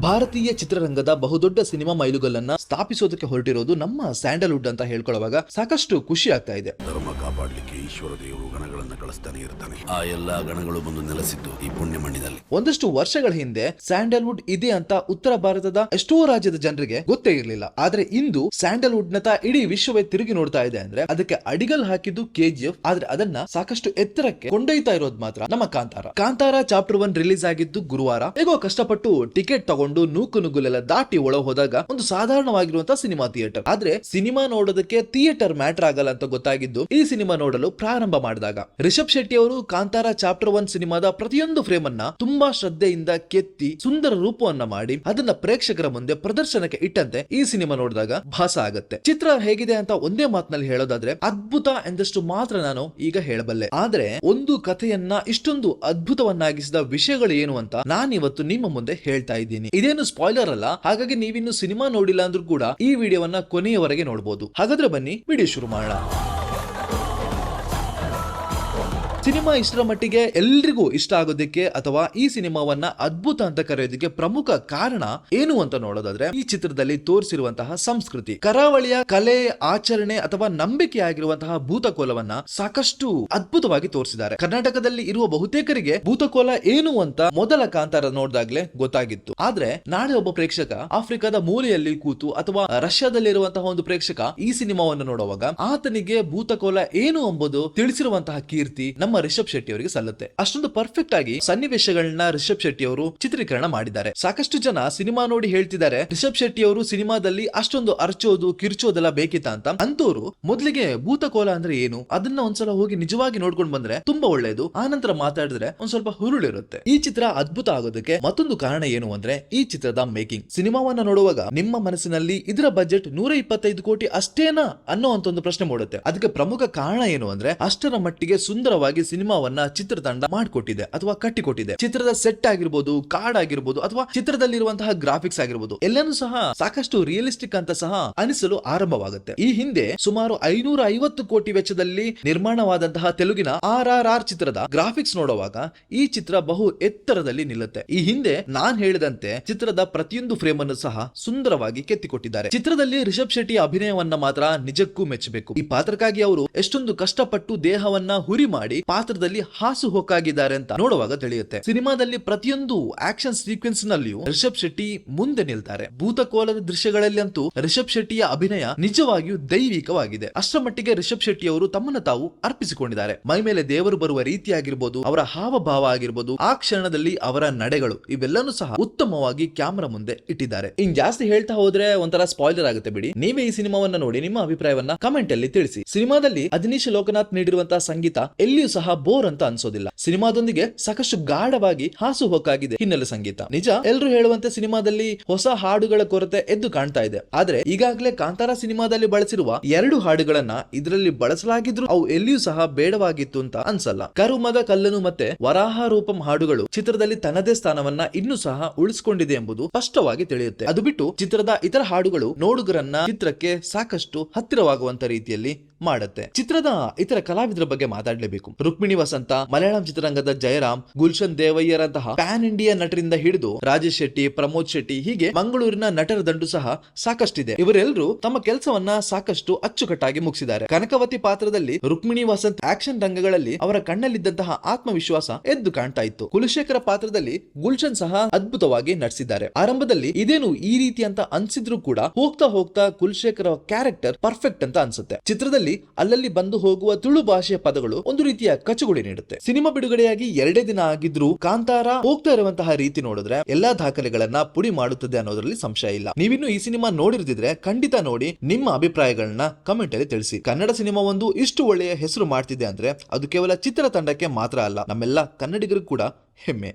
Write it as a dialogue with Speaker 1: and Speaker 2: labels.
Speaker 1: ಭಾರತೀಯ ಚಿತ್ರರಂಗದ ಬಹುದೊಡ್ಡ ಸಿನಿಮಾ ಮೈಲುಗಲ್ಲನ್ನ ಸ್ಥಾಪಿಸೋದಕ್ಕೆ ಹೊರಟಿರೋದು ನಮ್ಮ ಸ್ಯಾಂಡಲ್ವುಡ್ ಅಂತ ಹೇಳ್ಕೊಳ್ಳುವಾಗ ಸಾಕಷ್ಟು ಖುಷಿ ಆಗ್ತಾ ಇದೆ.
Speaker 2: ಧರ್ಮ ಕಾಪಾಡಲಿಕ್ಕೆ ಈಶ್ವರ ದೇವರು ಗಣಗಳನ್ನು ಕಳಿಸ್ತಾನೆ ಇರ್ತಾನೆ. ಆ ಎಲ್ಲಾ ಗಣಗಳು ಬಂದು ನೆಲೆಸಿದ್ದು ಈ ಪುಣ್ಯ ಮಣ್ಣಿನಲ್ಲಿ.
Speaker 1: ಒಂದಷ್ಟು ವರ್ಷಗಳ ಹಿಂದೆ ಸ್ಯಾಂಡಲ್ವುಡ್ ಇದೆ ಅಂತ ಉತ್ತರ ಭಾರತದ ಎಷ್ಟೋ ರಾಜ್ಯದ ಜನರಿಗೆ ಗೊತ್ತೇ ಇರಲಿಲ್ಲ. ಆದ್ರೆ ಇಂದು ಸ್ಯಾಂಡಲ್ವುಡ್ ನತ ಇಡೀ ವಿಶ್ವವೇ ತಿರುಗಿ ನೋಡ್ತಾ ಇದೆ ಅಂದ್ರೆ ಅದಕ್ಕೆ ಅಡಿಗಲ್ ಹಾಕಿದ್ದು ಕೆಜಿಎಫ್. ಆದ್ರೆ ಅದನ್ನ ಸಾಕಷ್ಟು ಎತ್ತರಕ್ಕೆ ಕೊಂಡೊಯ್ತಾ ಇರೋದು ಮಾತ್ರ ನಮ್ಮ Kantara. Kantara chapter one release ಆಗಿದ್ದು ಗುರುವಾರ. ಹೇಗೋ ಕಷ್ಟಪಟ್ಟು ಟಿಕೆಟ್ ತಗೊಂಡು ನೂಕು ನುಗ್ಗುಲೆಲ್ಲ ದಾಟಿ ಒಳ ಹೋದಾಗ ಒಂದು ಸಾಧಾರಣವಾಗಿರುವಂತಹ ಸಿನಿಮಾ ಥಿಯೇಟರ್. ಆದ್ರೆ ಸಿನಿಮಾ ನೋಡೋದಕ್ಕೆ ಥಿಯೇಟರ್ ಮ್ಯಾಟರ್ ಆಗಲ್ಲ ಅಂತ ಗೊತ್ತಾಗಿದ್ದು ಈ ಸಿನಿಮಾ ನೋಡಲು ಪ್ರಾರಂಭ ಮಾಡಿದಾಗ ರಿಷಬ್ ಶೆಟ್ಟಿ ಅವರು ಕಾಂತಾರ ಚಾಪ್ಟರ್ ಒನ್ ಸಿನಿಮಾದ ಪ್ರತಿಯೊಂದು ಫ್ರೇಮ್ ಅನ್ನ ತುಂಬಾ ಶ್ರದ್ಧೆಯಿಂದ ಕೆತ್ತಿ ಸುಂದರ ರೂಪವನ್ನ ಮಾಡಿ ಅದನ್ನ ಪ್ರೇಕ್ಷಕರ ಮುಂದೆ ಪ್ರದರ್ಶನಕ್ಕೆ ಇಟ್ಟಂತೆ ಈ ಸಿನಿಮಾ ನೋಡಿದಾಗ ಭಾಸ ಆಗತ್ತೆ. ಚಿತ್ರ ಹೇಗಿದೆ ಅಂತ ಒಂದೇ ಮಾತಿನಲ್ಲಿ ಹೇಳೋದಾದ್ರೆ ಅದ್ಭುತ ಎಂದಷ್ಟು ಮಾತ್ರ ನಾನು ಈಗ ಹೇಳಬಲ್ಲೆ. ಆದ್ರೆ ಒಂದು ಕಥೆಯನ್ನ ಇಷ್ಟೊಂದು ಅದ್ಭುತವನ್ನಾಗಿಸಿದ ವಿಷಯಗಳು ಏನು ಅಂತ ನಾನಿವತ್ತು ನಿಮ್ಮ ಮುಂದೆ ಹೇಳ್ತಾ ಇದ್ದೀನಿ. ಇದೇನು ಸ್ಪಾಯ್ಲರ್ ಅಲ್ಲ? ಹಾಗಾಗಿ ನೀವಿನ್ನು ಸಿನಿಮಾ ನೋಡಿಲ್ಲ ಅಂದ್ರೂ ಕೂಡ ಈ ವಿಡಿಯೋವನ್ನ ಕೊನೆಯವರೆಗೆ ನೋಡಬಹುದು ಹಾಗಾದ್ರೆ ಬನ್ನಿ, ವಿಡಿಯೋ ಶುರು ಮಾಡೋಣ. ಸಿನಿಮಾ ಇಷ್ಟರ ಮಟ್ಟಿಗೆ ಎಲ್ರಿಗೂ ಇಷ್ಟ ಆಗೋದಕ್ಕೆ ಅಥವಾ ಈ ಸಿನಿಮಾವನ್ನ ಅದ್ಭುತ ಅಂತ ಕರೆಯೋದಕ್ಕೆ ಪ್ರಮುಖ ಕಾರಣ ಏನು ಅಂತ ನೋಡೋದಾದ್ರೆ ಈ ಚಿತ್ರದಲ್ಲಿ ತೋರಿಸಿರುವಂತಹ ಸಂಸ್ಕೃತಿ. ಕರಾವಳಿಯ ಕಲೆ, ಆಚರಣೆ ಅಥವಾ ನಂಬಿಕೆ ಆಗಿರುವಂತಹ ಭೂತಕೋಲವನ್ನ ಸಾಕಷ್ಟು ಅದ್ಭುತವಾಗಿ ತೋರಿಸಿದ್ದಾರೆ. ಕರ್ನಾಟಕದಲ್ಲಿ ಇರುವ ಬಹುತೇಕರಿಗೆ ಭೂತಕೋಲ ಏನು ಅಂತ ಮೊದಲ ಕಾಂತಾರ ನೋಡಿದಾಗ್ಲೇ ಗೊತ್ತಾಗಿತ್ತು. ಆದ್ರೆ ನಾಳೆ ಒಬ್ಬ ಪ್ರೇಕ್ಷಕ ಆಫ್ರಿಕಾದ ಮೂಲೆಯಲ್ಲಿ ಕೂತು ಅಥವಾ ರಷ್ಯಾದಲ್ಲಿರುವಂತಹ ಒಂದು ಪ್ರೇಕ್ಷಕ ಈ ಸಿನಿಮಾವನ್ನು ನೋಡುವಾಗ ಆತನಿಗೆ ಭೂತಕೋಲ ಏನು ಎಂಬುದು ತಿಳಿಸಿರುವಂತಹ ಕೀರ್ತಿ, ನಮ್ಮ ರಿಷಬ್ ಶೆಟ್ಟಿ ಅವರಿಗೆ ಸಲ್ಲುತ್ತೆ. ಅಷ್ಟೊಂದು ಪರ್ಫೆಕ್ಟ್ ಆಗಿ ಸನ್ನಿವೇಶಗಳನ್ನ ರಿಷಬ್ ಶೆಟ್ಟಿ ಅವರು ಚಿತ್ರೀಕರಣ ಮಾಡಿದ್ದಾರೆ. ಸಾಕಷ್ಟು ಜನ ಸಿನಿಮಾ ನೋಡಿ ಹೇಳ್ತಿದ್ದಾರೆ, ರಿಷಬ್ ಶೆಟ್ಟಿ ಅವರು ಸಿನಿಮಾದಲ್ಲಿ ಅಷ್ಟೊಂದು ಅರ್ಚೋದು, ಕಿರ್ಚೋದೆಲ್ಲ ಬೇಕಿತ್ತ ಅಂತ. ಅಂತವ್ರು ಮೊದಲಿಗೆ ಭೂತಕೋಲ ಅಂದ್ರೆ ಏನು? ಅದನ್ನ ಒಂದ್ಸಲ ಹೋಗಿ ನಿಜವಾಗಿ ನೋಡ್ಕೊಂಡು ಬಂದ್ರೆ ತುಂಬಾ ಒಳ್ಳೆಯದು ಆನಂತರ ಮಾತಾಡಿದ್ರೆ ಒಂದ್ ಸ್ವಲ್ಪ ಹುರುಳಿರುತ್ತೆ. ಈ ಚಿತ್ರ ಅದ್ಭುತ ಆಗೋದಕ್ಕೆ ಮತ್ತೊಂದು ಕಾರಣ ಏನು ಅಂದ್ರೆ, ಈ ಚಿತ್ರದ ಮೇಕಿಂಗ್. ಸಿನಿಮಾವನ್ನ ನೋಡುವಾಗ ನಿಮ್ಮ ಮನಸ್ಸಿನಲ್ಲಿ ಇದರ ಬಜೆಟ್ ನೂರ ಇಪ್ಪತ್ತೈದು ಕೋಟಿ ಅಷ್ಟೇನಾ ಅನ್ನೋ ಅಂತ ಒಂದು ಪ್ರಶ್ನೆ ಮೂಡುತ್ತೆ. ಅದಕ್ಕೆ ಪ್ರಮುಖ ಕಾರಣ ಏನು ಅಂದ್ರೆ, ಅಷ್ಟರ ಮಟ್ಟಿಗೆ ಸುಂದರವಾಗಿ ಸಿನಿಮಾವನ್ನ ಚಿತ್ರತಂಡ ಮಾಡಿಕೊಟ್ಟಿದೆ ಅಥವಾ ಕಟ್ಟಿಕೊಟ್ಟಿದೆ. ಚಿತ್ರದ ಸೆಟ್ ಆಗಿರ್ಬೋದು ಕಾರ್ಡ್ ಆಗಿರ್ಬೋದು, ಅಥವಾ ಚಿತ್ರದಲ್ಲಿರುವಂತಹ ಗ್ರಾಫಿಕ್ಸ್ ಆಗಿರ್ಬೋದು, ಎಲ್ಲಾನು ಸಹ ಸಾಕಷ್ಟು ರಿಯಲಿಸ್ಟಿಕ್ ಅಂತ ಸಹ ಅನಿಸಲು ಆರಂಭವಾಗುತ್ತೆ. ಈ ಹಿಂದೆ ಸುಮಾರು ಐನೂರ ಐವತ್ತು ಕೋಟಿ ವೆಚ್ಚದಲ್ಲಿ ನಿರ್ಮಾಣವಾದಂತಹ ತೆಲುಗಿನ ಆರ್ ಆರ್ ಆರ್ ಚಿತ್ರದ ಗ್ರಾಫಿಕ್ಸ್ ನೋಡುವಾಗ ಈ ಚಿತ್ರ ಬಹು ಎತ್ತರದಲ್ಲಿ ನಿಲ್ಲುತ್ತೆ. ಈ ಹಿಂದೆ ನಾನ್ ಹೇಳಿದಂತೆ ಚಿತ್ರದ ಪ್ರತಿಯೊಂದು ಫ್ರೇಮ್ ಅನ್ನು ಸಹ ಸುಂದರವಾಗಿ ಕೆತ್ತಿಕೊಟ್ಟಿದ್ದಾರೆ. ಚಿತ್ರದಲ್ಲಿ ರಿಷಬ್ ಶೆಟ್ಟಿ ಅಭಿನಯವನ್ನ ಮಾತ್ರ ನಿಜಕ್ಕೂ ಮೆಚ್ಚಬೇಕು. ಈ ಪಾತ್ರಕ್ಕಾಗಿ ಅವರು ಎಷ್ಟೊಂದು ಕಷ್ಟಪಟ್ಟು ದೇಹವನ್ನ ಹುರಿ ಮಾಡಿ ಪಾತ್ರದಲ್ಲಿ ಹಾಸು ಹೊಕ್ಕಾಗಿದ್ದಾರೆ ಅಂತ ನೋಡುವಾಗ ತಿಳಿಯುತ್ತೆ. ಸಿನಿಮಾದಲ್ಲಿ ಪ್ರತಿಯೊಂದು ಆಕ್ಷನ್ ಸೀಕ್ವೆನ್ಸ್ ನಲ್ಲಿಯೂ ರಿಷಬ್ ಶೆಟ್ಟಿ ಮುಂದೆ ನಿಲ್ತಾರೆ. ಭೂತಕೋಲದ ದೃಶ್ಯಗಳಲ್ಲಿ ಅಂತೂ ರಿಷಬ್ ಶೆಟ್ಟಿಯ ಅಭಿನಯ ನಿಜವಾಗಿಯೂ ದೈವಿಕವಾಗಿದೆ. ಅಷ್ಟರ ಮಟ್ಟಿಗೆ ರಿಷಬ್ ಶೆಟ್ಟಿ ಅವರು ತಮ್ಮನ್ನು ತಾವು ಅರ್ಪಿಸಿಕೊಂಡಿದ್ದಾರೆ. ಮೈ ಮೇಲೆ ದೇವರು ಬರುವ ರೀತಿ ಅವರ ಹಾವಭಾವ ಆಗಿರ್ಬೋದು, ಆ ಕ್ಷಣದಲ್ಲಿ ಅವರ ನಡೆಗಳು ಇವೆಲ್ಲನೂ ಸಹ ಉತ್ತಮವಾಗಿ ಕ್ಯಾಮರಾ ಮುಂದೆ ಇಟ್ಟಿದ್ದಾರೆ. ಇನ್ ಜಾಸ್ತಿ ಹೇಳ್ತಾ ಹೋದ್ರೆ ಒಂಥರ ಸ್ಪಾಯ್ಲರ್ ಆಗುತ್ತೆ ಬಿಡಿ. ನೀವೇ ಈ ಸಿನಿಮಾವನ್ನ ನೋಡಿ ನಿಮ್ಮ ಅಭಿಪ್ರಾಯವನ್ನ ಕಮೆಂಟ್ ಅಲ್ಲಿ ತಿಳಿಸಿ. ಸಿನಿಮಾದಲ್ಲಿ ಅದಿನೀಶ್ ಲೋಕನಾಥ್ ನೀಡಿರುವಂತಹ ಸಂಗೀತ ಎಲ್ಲಿಯೂ ಸಹ ಬೋರ್ ಅಂತ ಅನ್ಸೋದಿಲ್ಲ. ಸಿನಿಮಾದೊಂದಿಗೆ ಸಾಕಷ್ಟು ಗಾಢವಾಗಿ ಹಾಸು ಹೊಕ್ಕಾಗಿದೆ ಹಿನ್ನೆಲೆ ಸಂಗೀತ. ನಿಜ, ಎಲ್ರು ಹೇಳುವಂತೆ ಸಿನಿಮಾದಲ್ಲಿ ಹೊಸ ಹಾಡುಗಳ ಕೊರತೆ ಎದ್ದು ಕಾಣ್ತಾ ಇದೆ. ಆದ್ರೆ ಈಗಾಗಲೇ ಕಾಂತಾರ ಸಿನಿಮಾದಲ್ಲಿ ಬಳಸಿರುವ ಎರಡು ಹಾಡುಗಳನ್ನ ಇದರಲ್ಲಿ ಬಳಸಲಾಗಿದ್ರು ಅವು ಎಲ್ಲಿಯೂ ಸಹ ಬೇಡವಾಗಿತ್ತು ಅಂತ ಅನ್ಸಲ್ಲ. ಕರುಮದ ಕಲ್ಲನು ಮತ್ತೆ ವರಾಹ ರೂಪಂ ಹಾಡುಗಳು ಚಿತ್ರದಲ್ಲಿ ತನ್ನದೇ ಸ್ಥಾನವನ್ನ ಇನ್ನೂ ಸಹ ಉಳಿಸಿಕೊಂಡಿದೆ ಎಂಬುದು ಸ್ಪಷ್ಟವಾಗಿ ತಿಳಿಯುತ್ತೆ. ಅದು ಬಿಟ್ಟು ಚಿತ್ರದ ಇತರ ಹಾಡುಗಳು ನೋಡುಗರನ್ನ ಚಿತ್ರಕ್ಕೆ ಸಾಕಷ್ಟು ಹತ್ತಿರವಾಗುವಂತ ರೀತಿಯಲ್ಲಿ ಮಾಡುತ್ತೆ. ಚಿತ್ರದ ಇತರ ಕಲಾವಿದರ ಬಗ್ಗೆ ಮಾತಾಡಲೇಬೇಕು. ರುಕ್ಮಿಣಿ ವಸಂತ, ಮಲಯಾಳಂ ಚಿತ್ರರಂಗದ ಜಯರಾಮ್, ಗುಲ್ಶನ್ ದೇವಯ್ಯರಂತಹ ಪ್ಯಾನ್ ಇಂಡಿಯಾ ನಟರಿಂದ ಹಿಡಿದು ರಾಜೇಶ್ ಶೆಟ್ಟಿ, ಪ್ರಮೋದ್ ಶೆಟ್ಟಿ ಹೀಗೆ ಮಂಗಳೂರಿನ ನಟರ ದಂಡು ಸಹ ಸಾಕಷ್ಟಿದೆ. ಇವರೆಲ್ಲರೂ ತಮ್ಮ ಕೆಲಸವನ್ನ ಸಾಕಷ್ಟು ಅಚ್ಚುಕಟ್ಟಾಗಿ ಮುಗಿಸಿದ್ದಾರೆ. ಕನಕವತಿ ಪಾತ್ರದಲ್ಲಿ ರುಕ್ಮಿಣಿ ವಸಂತ್ ಆಕ್ಷನ್ ರಂಗಗಳಲ್ಲಿ ಅವರ ಕಣ್ಣಲ್ಲಿದ್ದಂತಹ ಆತ್ಮವಿಶ್ವಾಸ ಎದ್ದು ಕಾಣ್ತಾ ಇತ್ತು. ಕುಲಶೇಖರ ಪಾತ್ರದಲ್ಲಿ ಗುಲ್ಶನ್ ಸಹ ಅದ್ಭುತವಾಗಿ ನಟಿಸಿದ್ದಾರೆ. ಆರಂಭದಲ್ಲಿ ಇದೇನು ಈ ರೀತಿ ಅಂತ ಅನ್ಸಿದ್ರು ಕೂಡ ಹೋಗ್ತಾ ಹೋಗ್ತಾ ಕುಲಶೇಖರ ಕ್ಯಾರೆಕ್ಟರ್ ಪರ್ಫೆಕ್ಟ್ ಅಂತ ಅನ್ಸುತ್ತೆ. ಚಿತ್ರದಲ್ಲಿ ಅಲ್ಲಲ್ಲಿ ಬಂದು ಹೋಗುವ ತುಳು ಭಾಷೆಯ ಪದಗಳು ಒಂದು ರೀತಿಯ ಕಚಗುಳಿ ನೀಡುತ್ತೆ. ಸಿನಿಮಾ ಬಿಡುಗಡೆಯಾಗಿ ಎರಡೇ ದಿನ ಆಗಿದ್ರೂ ಕಾಂತಾರ ಹೋಗ್ತಾ ಇರುವಂತಹ ರೀತಿ ನೋಡಿದ್ರೆ ಎಲ್ಲಾ ದಾಖಲೆಗಳನ್ನ ಪುಡಿ ಮಾಡುತ್ತದೆ ಅನ್ನೋದ್ರಲ್ಲಿ ಸಂಶಯ ಇಲ್ಲ. ನೀವಿನ್ನು ಈ ಸಿನಿಮಾ ನೋಡಿರ್ದಿದ್ರೆ ಖಂಡಿತ ನೋಡಿ ನಿಮ್ಮ ಅಭಿಪ್ರಾಯಗಳನ್ನ ಕಮೆಂಟ್ ಅಲ್ಲಿ ತಿಳಿಸಿ. ಕನ್ನಡ ಸಿನಿಮಾ ಒಂದು ಇಷ್ಟು ಒಳ್ಳೆಯ ಹೆಸರು ಮಾಡ್ತಿದೆ ಅಂದ್ರೆ ಅದು ಕೇವಲ ಚಿತ್ರತಂಡಕ್ಕೆ ಮಾತ್ರ ಅಲ್ಲ, ನಮ್ಮೆಲ್ಲ ಕನ್ನಡಿಗರು ಕೂಡ ಹೆಮ್ಮೆ.